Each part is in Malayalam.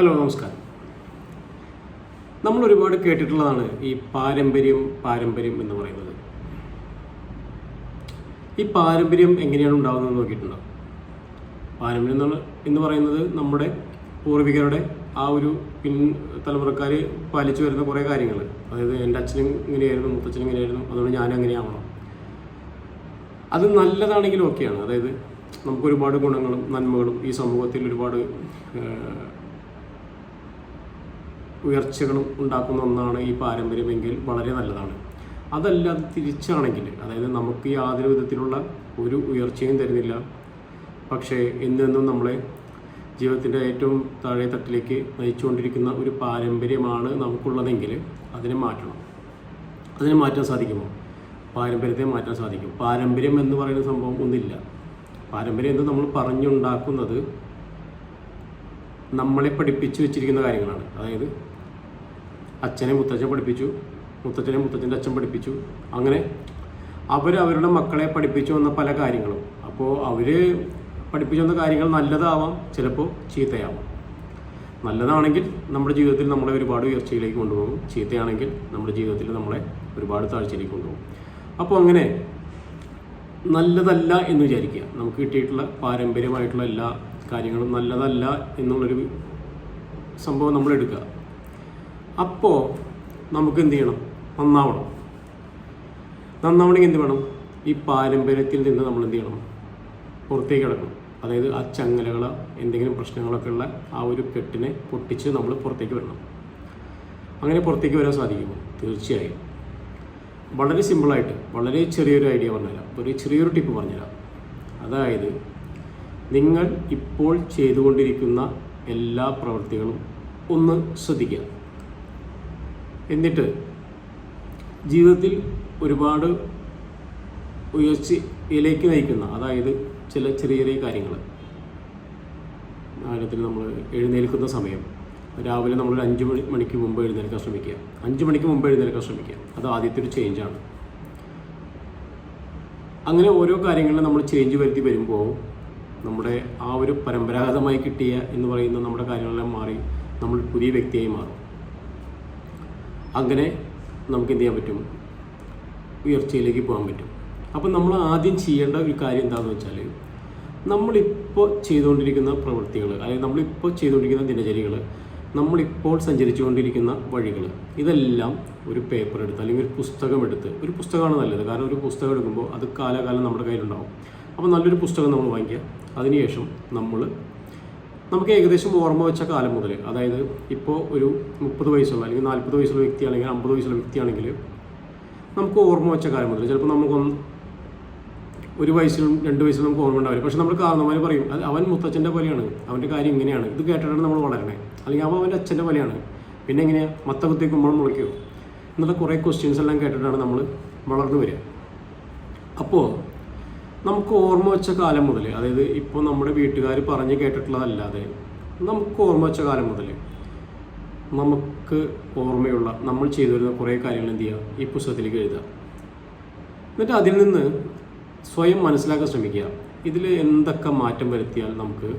ഹലോ നമസ്കാരം. നമ്മൾ ഒരുപാട് കേട്ടിട്ടുള്ളതാണ് ഈ പാരമ്പര്യം പാരമ്പര്യം എന്ന് പറയുന്നത്. ഈ പാരമ്പര്യം എങ്ങനെയാണ് ഉണ്ടാകുന്നത് നോക്കിയിട്ടുണ്ടോ? പാരമ്പര്യം എന്നുള്ള എന്ന് പറയുന്നത് നമ്മുടെ പൂർവികരുടെ ആ ഒരു പിൻ തലമുറക്കാർ പാലിച്ചു വരുന്ന കുറേ കാര്യങ്ങൾ അതായത് എന്റെ അച്ഛനും ഇങ്ങനെയായിരുന്നു മുത്തച്ഛനും ഇങ്ങനെയായിരുന്നു അതുകൊണ്ട് ഞാനും അങ്ങനെയാവണം. അത് നല്ലതാണെങ്കിലും ഓക്കെയാണ്. അതായത് നമുക്ക് ഒരുപാട് ഗുണങ്ങളും നന്മകളും ഈ സമൂഹത്തിൽ ഒരുപാട് ഉയർച്ചകളും ഉണ്ടാക്കുന്ന ഒന്നാണ് ഈ പാരമ്പര്യമെങ്കിൽ വളരെ നല്ലതാണ്. അതല്ല അത് തിരിച്ചാണെങ്കിൽ അതായത് നമുക്ക് യാതൊരു വിധത്തിലുള്ള ഒരു ഉയർച്ചയും തരുന്നില്ല. പക്ഷേ എന്നെന്നും നമ്മളെ ജീവിതത്തിന്റെ ഏറ്റവും താഴെ തട്ടിലേക്ക് നയിച്ചുകൊണ്ടിരിക്കുന്ന ഒരു പാരമ്പര്യമാണ് നമുക്കുള്ളതെങ്കിൽ അതിനെ മാറ്റണം. അതിനെ മാറ്റാൻ സാധിക്കുമോ? പാരമ്പര്യത്തെ മാറ്റാൻ സാധിക്കും. പാരമ്പര്യം എന്ന് പറയുന്ന സംഭവം ഒന്നില്ല പാരമ്പര്യം എന്ന് നമ്മൾ പറഞ്ഞുണ്ടാക്കുന്നത് നമ്മളെ പഠിപ്പിച്ചു വെച്ചിരിക്കുന്ന കാര്യങ്ങളാണ്. അതായത് അച്ഛനെ മുത്തച്ഛൻ പഠിപ്പിച്ചു മുത്തച്ഛനെ മുത്തച്ഛന്റെ അച്ഛൻ പഠിപ്പിച്ചു അങ്ങനെ അവർ അവരുടെ മക്കളെ പഠിപ്പിച്ചു വന്ന പല കാര്യങ്ങളും. അപ്പോൾ അവർ പഠിപ്പിച്ചു വന്ന കാര്യങ്ങൾ നല്ലതാവാം ചിലപ്പോൾ ചീത്തയാവാം. നല്ലതാണെങ്കിൽ നമ്മുടെ ജീവിതത്തിൽ നമ്മളെ ഒരുപാട് ഉയർച്ചയിലേക്ക് കൊണ്ടുപോകും. ചീത്തയാണെങ്കിൽ നമ്മുടെ ജീവിതത്തിൽ നമ്മളെ ഒരുപാട് താഴ്ചയിലേക്ക് കൊണ്ടുപോകും. അപ്പോൾ അങ്ങനെ നല്ലതല്ല എന്ന് വിചാരിക്കുക. നമുക്ക് കിട്ടിയിട്ടുള്ള പാരമ്പര്യമായിട്ടുള്ള എല്ലാ കാര്യങ്ങളും നല്ലതല്ല എന്നുള്ളൊരു സംഭവം നമ്മൾ എടുക്കുക അപ്പോൾ നമുക്ക് എന്ത് ചെയ്യണം? നന്നാവണം. നന്നാവണമെങ്കിൽ എന്ത് വേണം? ഈ പാരമ്പര്യത്തിൽ നിന്ന് നമ്മൾ എന്ത് ചെയ്യണം? പുറത്തേക്ക് കിടക്കണം അതായത് ആ ചങ്ങലകൾ എന്തെങ്കിലും പ്രശ്നങ്ങളൊക്കെ ഉള്ള ആ ഒരു കെട്ടിനെ പൊട്ടിച്ച് നമ്മൾ പുറത്തേക്ക് വരണം. അങ്ങനെ പുറത്തേക്ക് വരാൻ സാധിക്കുമോ? തീർച്ചയായും. വളരെ സിമ്പിളായിട്ട് വളരെ ചെറിയൊരു ഐഡിയ പറഞ്ഞുതരാം. ഒരു ചെറിയൊരു ടിപ്പ് പറഞ്ഞുതരാം. അതായത് നിങ്ങൾ ഇപ്പോൾ ചെയ്തുകൊണ്ടിരിക്കുന്ന എല്ലാ പ്രവൃത്തികളും ഒന്ന് ശ്രദ്ധിക്കുക. എന്നിട്ട് ജീവിതത്തിൽ ഒരുപാട് ഉയർച്ചയിലേക്ക് നയിക്കുന്ന അതായത് ചില ചെറിയ ചെറിയ കാര്യങ്ങൾ. കാര്യത്തിൽ നമ്മൾ എഴുന്നേൽക്കുന്ന സമയം. രാവിലെ നമ്മൾ അഞ്ച് മണി മണിക്ക് മുമ്പ് എഴുന്നേൽക്കാൻ ശ്രമിക്കുക. അഞ്ച് മണിക്ക് മുമ്പ് എഴുന്നേൽക്കാൻ ശ്രമിക്കുക. അത് ആദ്യത്തെ ഒരു ചേഞ്ചാണ് അങ്ങനെ ഓരോ കാര്യങ്ങളിലും നമ്മൾ ചേഞ്ച് വരുത്തി വരുമ്പോൾ നമ്മുടെ ആ ഒരു പരമ്പരാഗതമായി കിട്ടിയ എന്ന് പറയുന്ന നമ്മുടെ കാര്യങ്ങളെല്ലാം മാറി നമ്മൾ പുതിയ വ്യക്തിയായി മാറും. അങ്ങനെ നമുക്ക് എന്ത് ചെയ്യാൻ പറ്റും? ഉയർച്ചയിലേക്ക് പോകാൻ പറ്റും. അപ്പം നമ്മൾ ആദ്യം ചെയ്യേണ്ട ഒരു കാര്യം എന്താണെന്ന് വെച്ചാൽ നമ്മളിപ്പോൾ ചെയ്തുകൊണ്ടിരിക്കുന്ന പ്രവൃത്തികൾ അല്ലെങ്കിൽ നമ്മളിപ്പോൾ ചെയ്തുകൊണ്ടിരിക്കുന്ന ദിനചര്യകൾ നമ്മളിപ്പോൾ സഞ്ചരിച്ചുകൊണ്ടിരിക്കുന്ന വഴികൾ ഇതെല്ലാം ഒരു പേപ്പർ എടുത്ത് അല്ലെങ്കിൽ ഒരു പുസ്തകം എടുത്ത് ഒരു പുസ്തകമാണ് നല്ലത്. കാരണം ഒരു പുസ്തകം എടുക്കുമ്പോൾ അത് കാലാകാലം നമ്മുടെ കയ്യിലുണ്ടാവും. അപ്പോൾ നല്ലൊരു പുസ്തകം നമ്മൾ വാങ്ങിക്കുക. അതിനുശേഷം നമ്മൾ നമുക്ക് ഏകദേശം ഓർമ്മ വെച്ച കാലം മുതൽ അതായത് ഇപ്പോൾ ഒരു മുപ്പത് വയസ്സുള്ള അല്ലെങ്കിൽ നാൽപ്പത് വയസ്സുള്ള വ്യക്തി വ്യക്തിയാണെങ്കിൽ അമ്പത് വയസ്സുള്ള വ്യക്തിയാണെങ്കിൽ നമുക്ക് ഓർമ്മ വെച്ച കാലം മുതൽ ചിലപ്പോൾ നമുക്കൊന്ന് ഒരു വയസ്സിലും രണ്ട് വയസ്സിലും നമുക്ക് ഓർമ്മ ഉണ്ടാവില്ല. പക്ഷെ നമ്മൾ കാരണവന്മാർ പറയും അത് അവൻ മുത്തച്ഛന്റെ പോലെയാണ് അവന്റെ കാര്യം ഇങ്ങനെയാണ് ഇത് കേട്ടിട്ടാണ് നമ്മൾ വളരണേ. അല്ലെങ്കിൽ അവൻ അവന്റെ അച്ഛന്റെ പോലെയാണ് പിന്നെ എങ്ങനെയാണ് മത്ത കുത്തി കുമ്പളം മുളയ്ക്കുമോ എന്നുള്ള കുറേ ക്വസ്റ്റ്യൻസ് എല്ലാം കേട്ടിട്ടാണ് നമ്മൾ വളർന്നു വരിക. അപ്പോൾ നമുക്ക് ഓർമ്മ വെച്ച കാലം മുതൽ അതായത് ഇപ്പോൾ നമ്മുടെ വീട്ടുകാർ പറഞ്ഞു കേട്ടിട്ടുള്ളതല്ലാതെ നമുക്ക് ഓർമ്മ വെച്ച കാലം മുതൽ നമുക്ക് ഓർമ്മയുള്ള നമ്മൾ ചെയ്തു വരുന്ന കുറേ കാര്യങ്ങൾ എന്ത് ചെയ്യുക? ഈ പുസ്തകത്തിലേക്ക് എഴുതുക. എന്നിട്ട് അതിൽ നിന്ന് സ്വയം മനസ്സിലാക്കാൻ ശ്രമിക്കുക. ഇതിൽ എന്തൊക്കെ മാറ്റം വരുത്തിയാൽ നമുക്ക്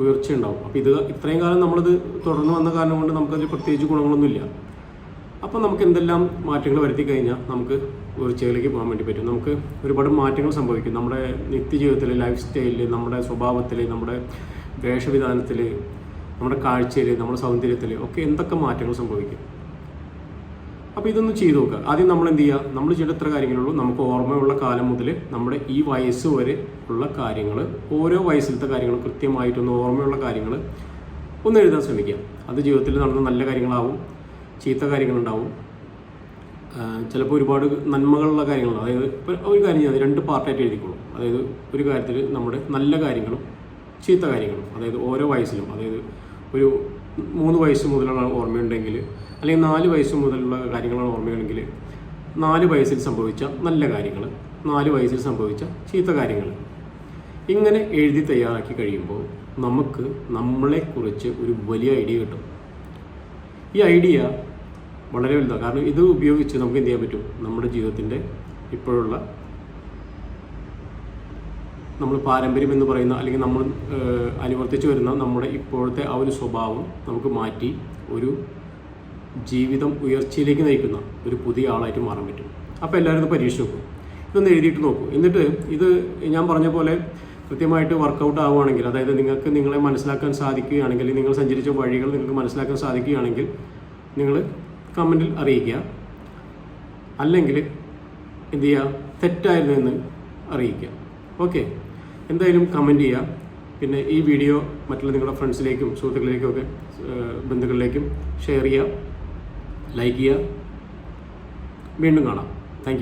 ഉയർച്ച ഉണ്ടാവും അപ്പോൾ ഇത് ഇത്രയും കാലം നമ്മളിത് തുടർന്ന് വന്ന കാരണം കൊണ്ട് നമുക്കതിൽ പ്രത്യേകിച്ച് ഗുണങ്ങളൊന്നുമില്ല. അപ്പോൾ നമുക്ക് എന്തെല്ലാം മാറ്റങ്ങൾ വരുത്തി കഴിഞ്ഞാൽ നമുക്ക് ഉയർച്ചയിലേക്ക് പോകാൻ വേണ്ടി പറ്റും. നമുക്ക് ഒരുപാട് മാറ്റങ്ങൾ സംഭവിക്കും. നമ്മുടെ നിത്യജീവിതത്തിൽ ലൈഫ് സ്റ്റൈലിൽ നമ്മുടെ സ്വഭാവത്തിൽ നമ്മുടെ വേഷവിധാനത്തിൽ നമ്മുടെ കാഴ്ചയിൽ നമ്മുടെ സൗന്ദര്യത്തിൽ ഒക്കെ എന്തൊക്കെ മാറ്റങ്ങൾ സംഭവിക്കും? അപ്പോൾ ഇതൊന്ന് ചെയ്തു നോക്കുക ആദ്യം നമ്മൾ എന്ത് ചെയ്യുക നമ്മൾ ചെയ്യേണ്ട എത്ര കാര്യങ്ങളുള്ളൂ നമുക്ക് ഓർമ്മയുള്ള കാലം മുതൽ നമ്മുടെ ഈ വയസ്സ് വരെ ഉള്ള കാര്യങ്ങൾ ഓരോ വയസ്സിലത്തെ കാര്യങ്ങൾ കൃത്യമായിട്ടൊന്ന് ഓർമ്മയുള്ള കാര്യങ്ങൾ ഒന്ന് എഴുതാൻ ശ്രമിക്കുക. അത് ജീവിതത്തിൽ നടന്ന നല്ല കാര്യങ്ങളാവും. ചീത്ത കാര്യങ്ങളുണ്ടാവും. ചിലപ്പോൾ ഒരുപാട് നന്മകളുള്ള കാര്യങ്ങളുണ്ടാവും അതായത് ഒരു കാര്യം ചെയ്യാം. രണ്ട് പാർട്ടായിട്ട് എഴുതിക്കോളൂ. അതായത് ഒരു കാര്യത്തിൽ നമ്മുടെ നല്ല കാര്യങ്ങളും ചീത്ത കാര്യങ്ങളും അതായത് ഓരോ വയസ്സിലും അതായത് ഒരു മൂന്ന് വയസ്സ് മുതലുള്ള ഓർമ്മയുണ്ടെങ്കിൽ അല്ലെങ്കിൽ നാല് വയസ്സ് മുതലുള്ള കാര്യങ്ങളാണ് ഓർമ്മയുണ്ടെങ്കിൽ നാല് വയസ്സിൽ സംഭവിച്ച നല്ല കാര്യങ്ങൾ നാല് വയസ്സിൽ സംഭവിച്ച ചീത്ത കാര്യങ്ങൾ ഇങ്ങനെ എഴുതി തയ്യാറാക്കി കഴിയുമ്പോൾ നമുക്ക് നമ്മളെക്കുറിച്ച് ഒരു വലിയ ഐഡിയ കിട്ടും. ഈ ഐഡിയ വളരെ വലുതാണ്. കാരണം ഇത് ഉപയോഗിച്ച് നമുക്ക് എന്ത് ചെയ്യാൻ പറ്റും? നമ്മുടെ ജീവിതത്തിന്റെ ഇപ്പോഴുള്ള നമ്മൾ പാരമ്പര്യം എന്ന് പറയുന്ന അല്ലെങ്കിൽ നമ്മൾ അനുവർത്തിച്ച് വരുന്ന നമ്മുടെ ഇപ്പോഴത്തെ ആ ഒരു സ്വഭാവം നമുക്ക് മാറ്റി ഒരു ജീവിതം ഉയർച്ചയിലേക്ക് നയിക്കുന്ന ഒരു പുതിയ ആളായിട്ട് മാറാൻ പറ്റും. അപ്പോൾ എല്ലാവരും ഇത് പരീക്ഷ നോക്കും. ഇതൊന്ന് എഴുതിയിട്ട് നോക്കൂ. എന്നിട്ട് ഇത് ഞാൻ പറഞ്ഞ പോലെ കൃത്യമായിട്ട് വർക്കൗട്ട് ആവുകയാണെങ്കിൽ അതായത് നിങ്ങൾക്ക് നിങ്ങളെ മനസ്സിലാക്കാൻ സാധിക്കുകയാണെങ്കിൽ നിങ്ങൾ സഞ്ചരിച്ച വഴികൾ നിങ്ങൾക്ക് മനസ്സിലാക്കാൻ സാധിക്കുകയാണെങ്കിൽ നിങ്ങൾ കമന്റിൽ അറിയിക്കുക. അല്ലെങ്കിൽ എന്ത് ചെയ്യുക? തെറ്റായിരുന്നു എന്ന് അറിയിക്കുക. ഓക്കെ എന്തായാലും കമന്റ് ചെയ്യുക. പിന്നെ ഈ വീഡിയോ മറ്റുള്ള നിങ്ങളുടെ ഫ്രണ്ട്സിലേക്കും സുഹൃത്തുക്കളിലേക്കും ഒക്കെ ബന്ധുക്കളിലേക്കും ഷെയർ ചെയ്യുക. ലൈക്ക് ചെയ്യുക. വീണ്ടും കാണാം. താങ്ക്